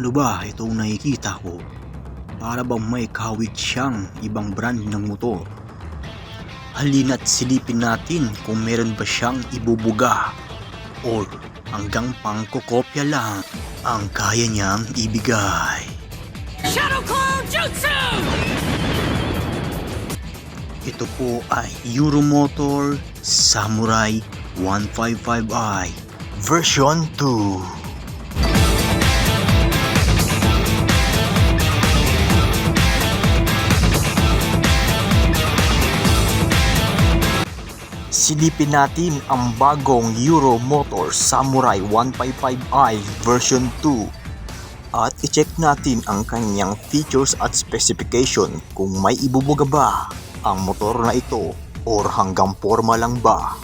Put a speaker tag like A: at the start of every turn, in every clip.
A: Ano ba itong nakikita ko? Para bang may kahawig siyang ibang brand ng motor? Halina't silipin natin kung meron ba siyang ibubuga or hanggang pangkokopya lang ang kaya niyang ibigay.
B: Shadow Claw Jutsu!
A: Ito po ay Euromotor Samurai 155i version 2. Silipin natin ang bagong Euromotor Samurai 155i version 2 at i-check natin ang kanyang features at specification kung may ibubuga ba ang motor na ito or hanggang forma lang ba.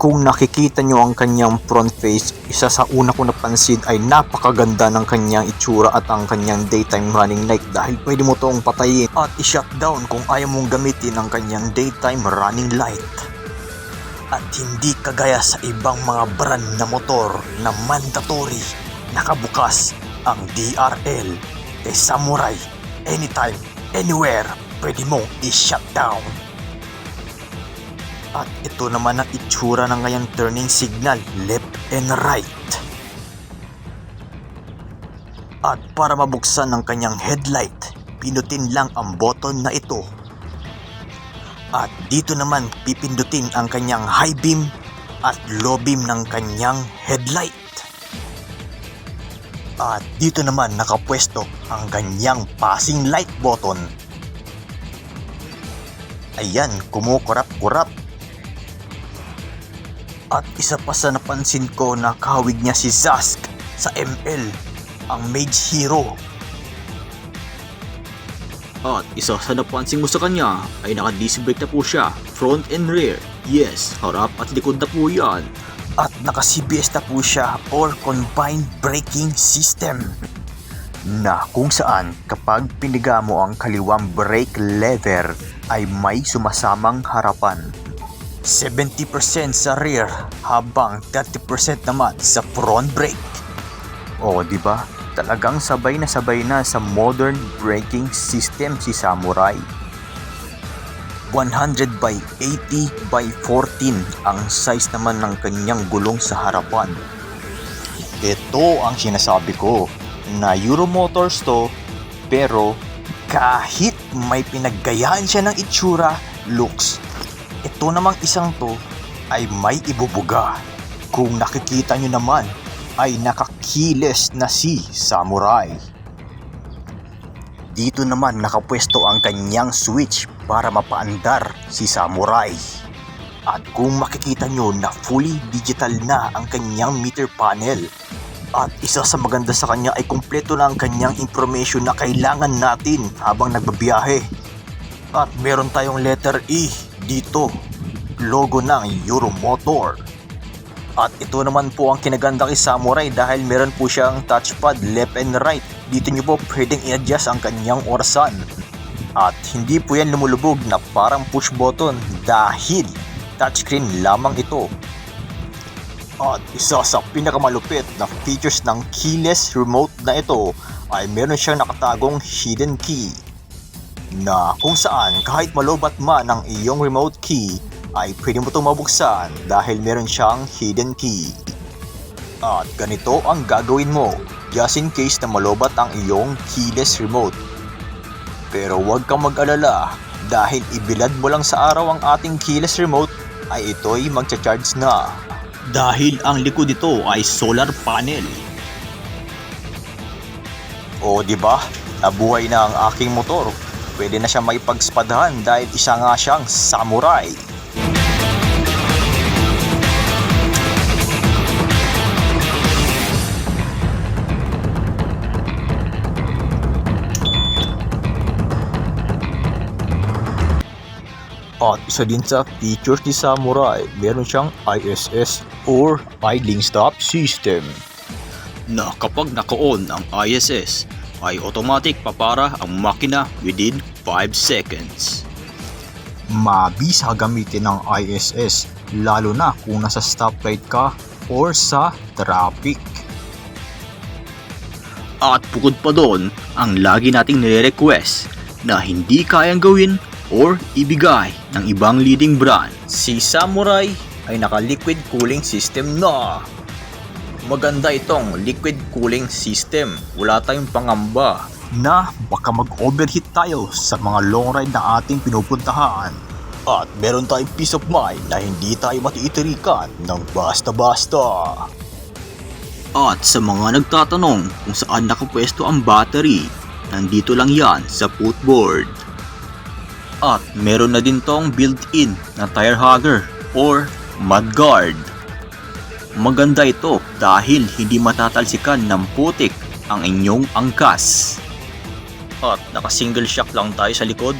A: Kung nakikita nyo ang kanyang front face, isa sa una ko napansin ay napakaganda ng kanyang itsura at ang kanyang daytime running light dahil pwede mo itong patayin at i-shutdown kung ayaw mong gamitin ang kanyang daytime running light. At hindi kagaya sa ibang mga brand na motor na mandatory nakabukas ang DRL kay Samurai anytime, anywhere pwede mong i-shutdown. At ito naman ang itsura ng ngayong turning signal left and right. At para mabuksan ng kanyang headlight, pinutin lang ang button na ito. At dito naman pipindutin ang kanyang high beam at low beam ng kanyang headlight. At dito naman nakapwesto ang kanyang passing light button. Ayan, kumukurap-kurap. At isa pa sa napansin ko na kahawig niya si Zask sa ML, ang Mage Hero.
C: At isa sa napansin mo sa kanya ay naka-disc brake na po siya, front and rear. Yes, harap at likod na po yan.
A: At naka-CBS na po siya or Combined Braking System. Na kung saan kapag piniga mo ang kaliwang brake lever ay may sumasamang harapan. 70% sa rear habang 30% naman sa front brake. O di ba? Talagang sabay na sabay na sa modern braking system si Samurai. 100 by 80 by 14 ang size naman ng kanyang gulong sa harapan. Ito ang sinasabi ko na Euro Motors to pero kahit may pinaggayaan siya ng itsura, looks, ito namang isang to ay may ibubuga. Kung nakikita nyo naman ay nakakiles na si Samurai. Dito naman nakapwesto ang kanyang switch para mapaandar si Samurai. At kung makikita nyo na fully digital na ang kanyang meter panel. At isa sa maganda sa kanya ay kumpleto na ang kanyang information na kailangan natin habang nagbabiyahe. At meron tayong letter E dito, logo ng Euromotor. At ito naman po ang kinaganda kay Samurai dahil meron po siyang touchpad left and right. Dito nyo po pwedeng i-adjust ang kanyang orasan. At hindi po yan lumulubog na parang push button dahil touchscreen lamang ito. At isa sa pinakamalupit na features ng keyless remote na ito ay meron siyang nakatagong hidden key na kung saan kahit malobat man ang iyong remote key ay pwede mo itong mabuksan dahil meron siyang hidden key. At ganito ang gagawin mo just in case na malobat ang iyong keyless remote. Pero huwag kang mag-alala dahil ibilad mo lang sa araw ang ating keyless remote ay ito'y magcha-charge na.
C: Dahil ang likod nito ay solar panel.
A: O di ba? Nabuhay na ang aking motor. Pwede na siya maipagspadahan dahil isa nga siyang samurai. At isa din sa features ni Samurai, meron siyang ISS or Idling Stop System.
C: Na kapag naka-on ang ISS, ay automatic papara ang makina within 5 seconds.
A: mabisa gamitin ng ISS lalo na kung nasa stoplight ka or sa traffic. At bukod pa doon, ang lagi nating nire-request na hindi kayang gawin or ibigay ng ibang leading brand. Si Samurai ay naka-liquid cooling system na. Maganda itong liquid cooling system. Wala tayong pangamba
D: Na baka mag-overheat tayo sa mga long ride na ating pinupuntahan. At meron tayong peace of mind na hindi tayo matiitirikan ng basta-basta.
A: At sa mga nagtatanong kung saan nakapwesto ang battery, nandito lang yan sa footboard. At meron na din tong built-in na tire hugger or mudguard. Maganda ito dahil hindi matatalsikan ng putik ang inyong angkas. At naka-single shock lang tayo sa likod.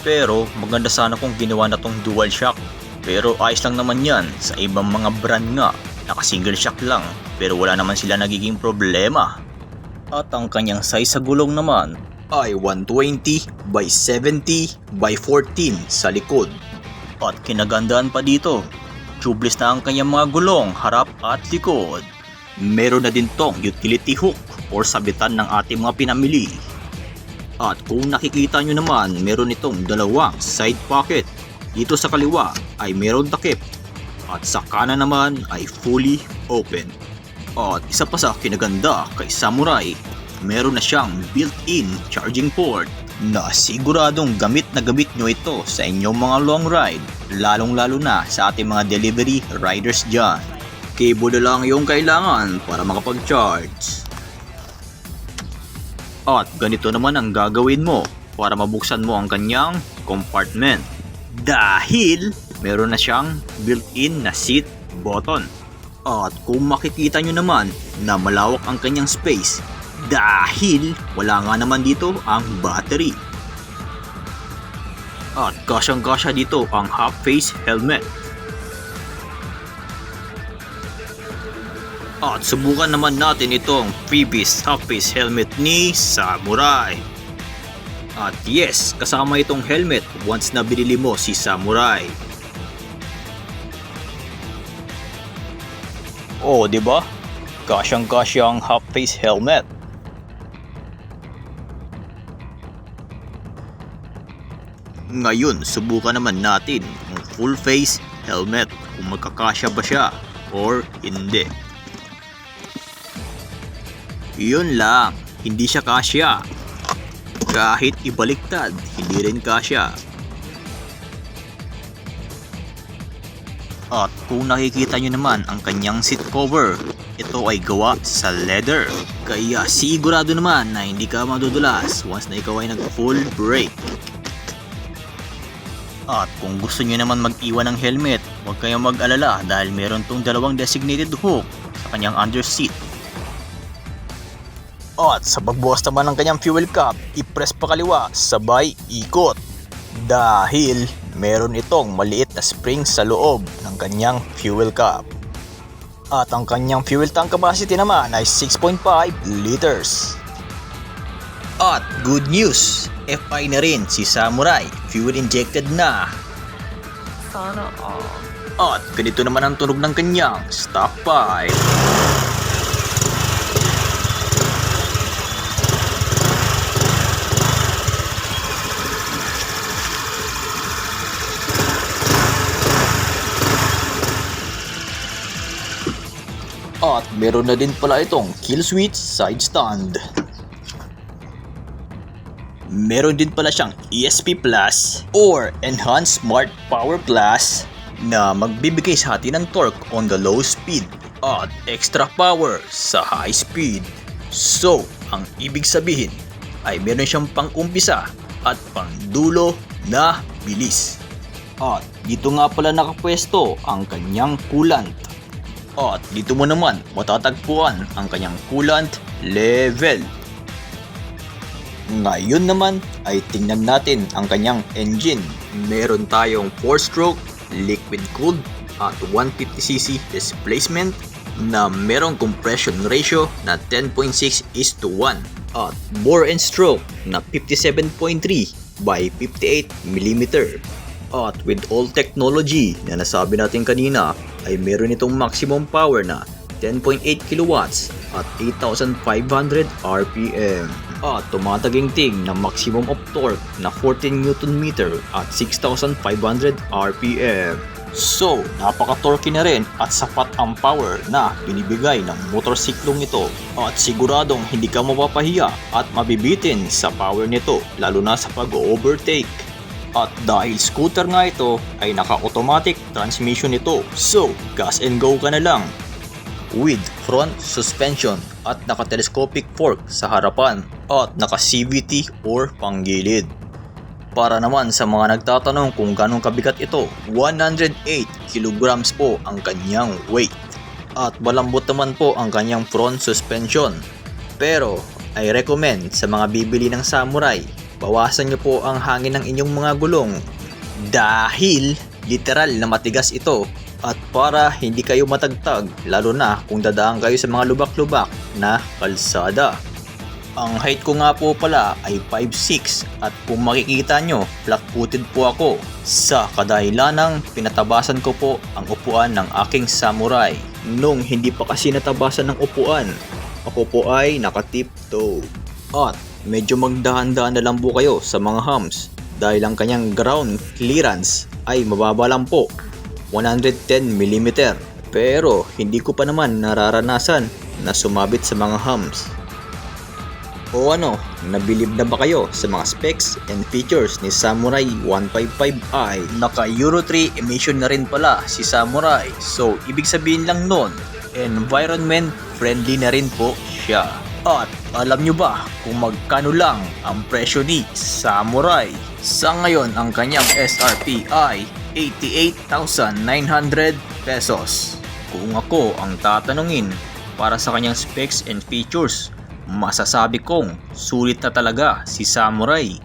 A: Pero maganda sana kung ginawa na tong dual shock. Pero ayos lang naman yan sa ibang mga brand nga. Naka-single shock lang pero wala naman sila nagiging problema. At ang kanyang size sa gulong naman ay 120 by 70 by 14 sa likod. At kinagandaan pa dito, tubeless na ang kanyang mga gulong harap at likod. Meron na din tong utility hook or sabitan ng ating mga pinamili. At kung nakikita nyo naman, meron itong dalawang side pocket. Dito sa kaliwa ay meron takip at sa kanan naman ay fully open. At isa pa sa kinaganda kay Samurai, meron na siyang built-in charging port na siguradong gamit na gamit nyo ito sa inyong mga long ride, lalong lalo na sa ating mga delivery riders dyan. Cable na lang yung kailangan para makapag-charge. At ganito naman ang gagawin mo para mabuksan mo ang kanyang compartment. Dahil meron na siyang built-in na seat button. At kung makikita nyo naman na malawak ang kanyang space dahil wala nga naman dito ang battery. At kasyang-kasya dito ang half-face helmet. At subukan naman natin itong previous half-face helmet ni Samurai. At yes, kasama itong helmet once na binili mo si Samurai. Oh, 'di ba? Kasyang-kasya ang half-face helmet. Ngayon, subukan naman natin ang full face helmet kung magkakasya ba siya or hindi. Yun lang, hindi siya kasya. Kahit ibaliktad, hindi rin kasya. At kung nakikita nyo naman ang kanyang seat cover, ito ay gawa sa leather. Kaya sigurado naman na hindi ka madudulas once na ikaw ay nag-full brake. At kung gusto nyo naman mag-iwan ng helmet, huwag kayong mag-alala dahil meron tong dalawang designated hook sa kanyang under seat.
D: At sa pagbukas naman ng kanyang fuel cap, i-press pa kaliwa, sabay ikot. Dahil meron itong maliit na spring sa loob ng kanyang fuel cap. At ang kanyang fuel tank capacity naman ay 6.5 liters.
A: At good news, FI na rin si Samurai, fuel injected na.
B: Sana all.
A: At ganito naman ang tunog ng kanyang stock At meron na din pala itong kill switch side stand. Meron din pala siyang ESP Plus or Enhanced Smart Power Plus na magbibigay sa atin ng torque on the low speed at extra power sa high speed. So, ang ibig sabihin ay meron siyang pang-umpisa at pang-dulo na bilis. At dito nga pala nakapwesto ang kanyang coolant. At dito mo naman matatagpuan ang kanyang coolant level. Ngayon naman ay tingnan natin ang kanyang engine. Meron tayong 4-stroke liquid cooled at 150cc displacement na merong compression ratio na 10.6 is to 1 at bore and stroke na 57.3 by 58 mm. At with all technology na nasabi natin kanina ay meron itong maximum power na 10.8 kilowatts at 8,500 RPM. At tumataginting ng maximum of torque na 14 Nm at 6,500 RPM. So, napaka-torque na rin at sapat ang power na binibigay ng motorsiklong ito at siguradong hindi ka mapapahiya at mabibitin sa power nito lalo na sa pag-overtake. At dahil scooter nga ito ay naka-automatic transmission ito. So, gas and go ka na lang. With front suspension at naka-telescopic fork sa harapan at naka-CVT or panggilid. Para naman sa mga nagtatanong kung ganong kabigat ito, 108 kilograms po ang kanyang weight. At malambot naman po ang kanyang front suspension. Pero, I recommend sa mga bibili ng Samurai, bawasan nyo po ang hangin ng inyong mga gulong. Dahil, literal na matigas ito. At para hindi kayo matagtag, lalo na kung dadaan kayo sa mga lubak-lubak na kalsada. Ang height ko nga po pala ay 5'6 at kung makikita nyo, flat-footed po ako. Sa kadahilanang pinatabasan ko po ang upuan ng aking samurai. Nung hindi pa kasi natabasan ng upuan, ako po ay nakatip-toe. At medyo magdahan-dahan na lang po kayo sa mga humps dahil ang kanyang ground clearance ay mababa lang po 110mm. Pero hindi ko pa naman nararanasan na sumabit sa mga humps. O ano, nabilib na ba kayo sa mga specs and features ni Samurai 155i? Naka Euro 3 emission na rin pala si Samurai. So, ibig sabihin lang nun, environment friendly na rin po siya. At alam nyo ba kung magkano lang ang presyo ni Samurai? Sa ngayon, ang kanyang SRP ay 88,900 pesos. Kung ako ang tatanungin para sa kanyang specs and features, masasabi kong sulit na talaga si Samurai.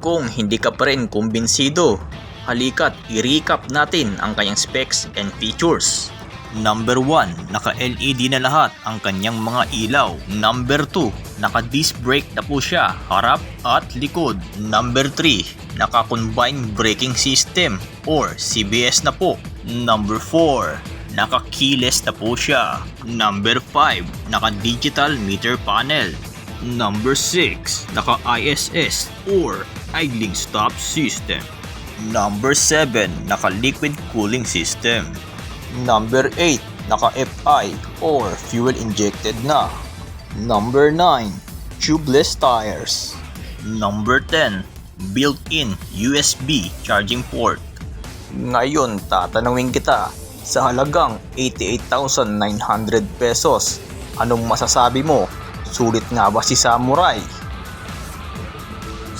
A: Kung hindi ka pa rin kumbinsido, halika't i-recap natin ang kanyang specs and features. Number 1, naka-LED na lahat ang kanyang mga ilaw. Number 2, naka-disc brake na po siya, harap at likod. Number 3, naka-combined braking system or CBS na po. Number 4, naka-keyless na po siya. Number 5, naka-digital meter panel. Number 6, naka-ISS or idling stop system. Number 7, naka-liquid cooling system. Number 8, naka-FI or fuel injected na. Number 9, tubeless tires. Number 10, built-in USB charging port. Ngayon, tatanungin kita sa halagang 88,900 pesos. Anong masasabi mo? Sulit nga ba si Samurai?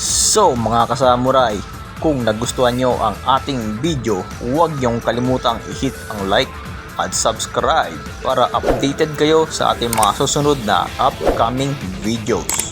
A: So mga kasamurai, kung nagustuhan nyo ang ating video, huwag niyong kalimutang i-hit ang like at subscribe para updated kayo sa ating mga susunod na upcoming videos.